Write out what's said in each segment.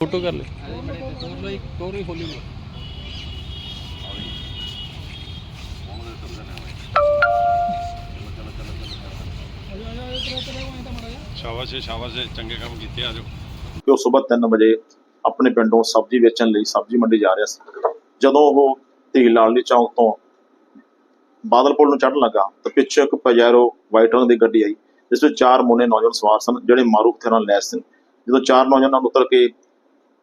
Photo ਕਰ ਲੈ। ਸ਼ਾਬਾਸ਼ ਏ, ਸ਼ਾਬਾਸ਼ ਏ, ਚੰਗੇ ਕੰਮ ਕੀਤੇ ਆ ਜੋ ਕਿ ਉਹ ਸਵੇਰ 3 ਵਜੇ ਆਪਣੇ ਪਿੰਡੋਂ ਸਬਜ਼ੀ ਵੇਚਣ ਲਈ ਸਬਜ਼ੀ ਮੰਡੀ ਜਾ ਰਿਹਾ ਸੀ। ਜਦੋਂ ਉਹ ਧੀ ਲਾਲਨੀ ਚੌਂਕ ਤੋਂ ਬਾਦਲ ਪੁਲ ਨੂੰ ਚੜ੍ਹਨ ਲੱਗਾ ਤਾਂ ਪਿੱਛੇ ਇੱਕ ਪਜੈਰੋ ਵਾਈਟ ਰੰਗ ਦੀ ਗੱਡੀ ਆਈ ਜਿਸ ਵਿੱਚ ਚਾਰ ਮੁੰਨੇ ਨੌਜਵਾਨ ਸਵਾਰ ਸਨ ਜਿਹੜੇ ਮਾਰੂ ਹਥਿਆਰਾਂ ਨਾਲ ਲੈਸ ਸਨ। ਜਦੋਂ ਚਾਰ ਨੌਜਵਾਨਾਂ ਉਤਰ ਕੇ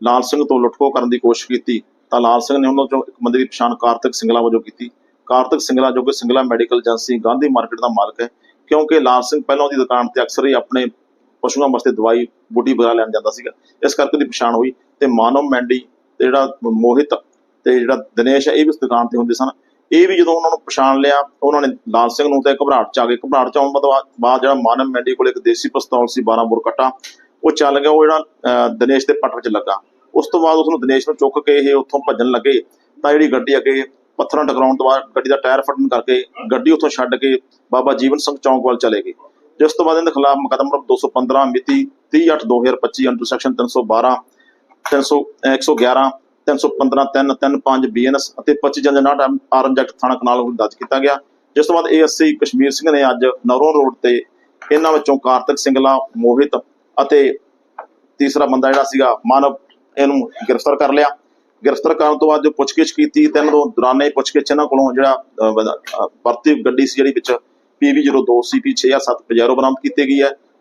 ਲਾਲ ਸਿੰਘ ਤੋਂ ਲੁੱਟਖੋ ਕਰਨ ਦੀ ਕੋਸ਼ਿਸ਼ ਕੀਤੀ, ਤਾਂ ਲਾਲ ਸਿੰਘ ਨੇ ਉਹਨਾਂ ਚੋਂ ਇੱਕ ਬੰਦੇ ਦੀ ਪਛਾਣ ਕਾਰਤਿਕ ਸਿੰਗਲਾ ਵਜੋਂ ਕੀਤੀ। ਕਾਰਤਿਕ ਸਿੰਗਲਾ ਜੋ ਕਿ Singla medical agency Gandhi market ਦਾ ਮਾਲਕ ਹੈ, ਕਿਉਂਕਿ ਲਾਲ ਸਿੰਘ ਪਹਿਲਾਂ ਉਹਦੀ ਦੁਕਾਨ ਤੇ ਅਕਸਰ ਹੀ ਆਪਣੇ ਪਸ਼ੂਆਂ ਵਾਸਤੇ ਦਵਾਈ, ਬੂਟੀ ਵਗੈਰਾ ਲੈਣ ਜਾਂਦਾ ਸੀਗਾ। ਇਸ ਕਰਕੇ ਉਹਦੀ ਪਛਾਣ ਹੋਈ ਤੇ ਮਾਨਵ ਮੈਂਡੀ ਤੇ ਜਿਹੜਾ ਮੋਹਿਤ ਤੇ ਜਿਹੜਾ ਦਿਨੇਸ਼ ਇਹ ਵੀ ਉਸ ਦੁਕਾਨ ਤੇ ਹੁੰਦੇ ਸਨ। ਇਹ ਵੀ ਜਦੋਂ ਉਹਨਾਂ ਨੂੰ ਪਛਾਣ ਲਿਆ, ਉਹਨਾਂ ਨੇ ਲਾਲ ਸਿੰਘ ਨੂੰ ਤੇ ਘਬਰਾਹਟ ਚ ਆ ਗਏ। ਘਬਰਾਹਟ ਚ ਆਉਣ ਤੋਂ ਬਾਅਦ ਬਾਅਦ ਜਿਹੜਾ ਮਾਨਵ ਮੈਂਡੀ ਕੋਲ ਇੱਕ ਦੇਸੀ ਪਿਸਤੌਲ ਸੀ 12 ਬੋਰ ਕੱਟਾ ਉਹ ਚੱਲ ਗਿਆ ਉਹ ਜਿਹੜਾ ਅਹ, ਦਿਨੇਸ਼ ਦੇ ਪੱਟ ਵਿੱਚ ਲੱਗਾ। ਉਸ ਤੋਂ ਬਾਅਦ ਉਸ ਨੂੰ ਦਿਨੇਸ਼ ਨੂੰ ਚੁੱਕ ਕੇ ਇਹ ਉੱਥੋਂ ਭੱਜਣ ਲੱਗੇ। ਤਾਂ ਜਿਹੜੀ ਗੱਡੀ ਅੱਗੇ ਪੱਥਰਾਂ ਟਕਰਾਉਣ ਤੋਂ ਬਾਅਦ ਗੱਡੀ ਦਾ ਟਾਇਰ ਫਟਣ ਕਰਕੇ ਗੱਡੀ ਉੱਥੋਂ ਛੱਡ ਕੇ ਬਾਬਾ ਜੀਵਨ ਸਿੰਘ ਚੌਂਕ ਵੱਲ ਚਲੇ ਗਏ। ਜਿਸ ਤੋਂ ਬਾਅਦ ਇਹਦੇ ਖਿਲਾਫ ਮੁਕੱਦਮਾ ਨੰਬਰ 215 ਮਿਤੀ 30/8/2025 ਅੰਡਰ ਸੈਕਸ਼ਨ 312 300 111 315 3 35 ਬੀਐਨਐਸ ਅਤੇ 25 ਜੰਜਨਾਟ ਆਰਮ ਐਕਟ ਥਾਣਾ ਕਨਾਲ ਵਿੱਚ ਦਰਜ ਕੀਤਾ ਗਿਆ। ਜਿਸ ਤੋਂ ਬਾਅਦ ਏਐਸਸੀ ਕਸ਼ਮੀਰ ਸਿੰਘ ਨੇ ਅੱਜ ਨਵਰੋਂ ਰੋਡ ਤੇ ਇਹਨਾਂ ਵਿੱਚੋਂ ਕਾਰਤਿਕ ਸਿੰਗਲਾ ਮੋਹਿਤ ਅਤੇ ਤੀਸਰਾ ਬੰਦਾ ਜਿਹੜਾ ਸੀਗਾ ਮਾਨਵ, ਇਹਨੂੰ ਗ੍ਰਿਫਤਾਰ ਕਰ ਲਿਆ। ਗ੍ਰਿਫਤਾਰ ਕਰਨ ਤੋਂ ਬਾਅਦ ਜੋ ਪੁੱਛਗਿੱਛ ਕੀਤੀ, ਤਿੰਨ ਦੋ ਦੌਰਾਨੇ ਪੁੱਛਗਿੱਛ ਇਹਨਾਂ ਕੋਲੋਂ ਜਿਹੜਾ ਵਰਤੀ ਗੱਡੀ ਸੀ ਜਿਹੜੀ ਵਿੱਚ PV02 CP 6 ਜਾਂ 7 ਪਜੈਰੋ ਬਰਾਮਦ ਕੀਤੀ ਗਈ ਹੈ।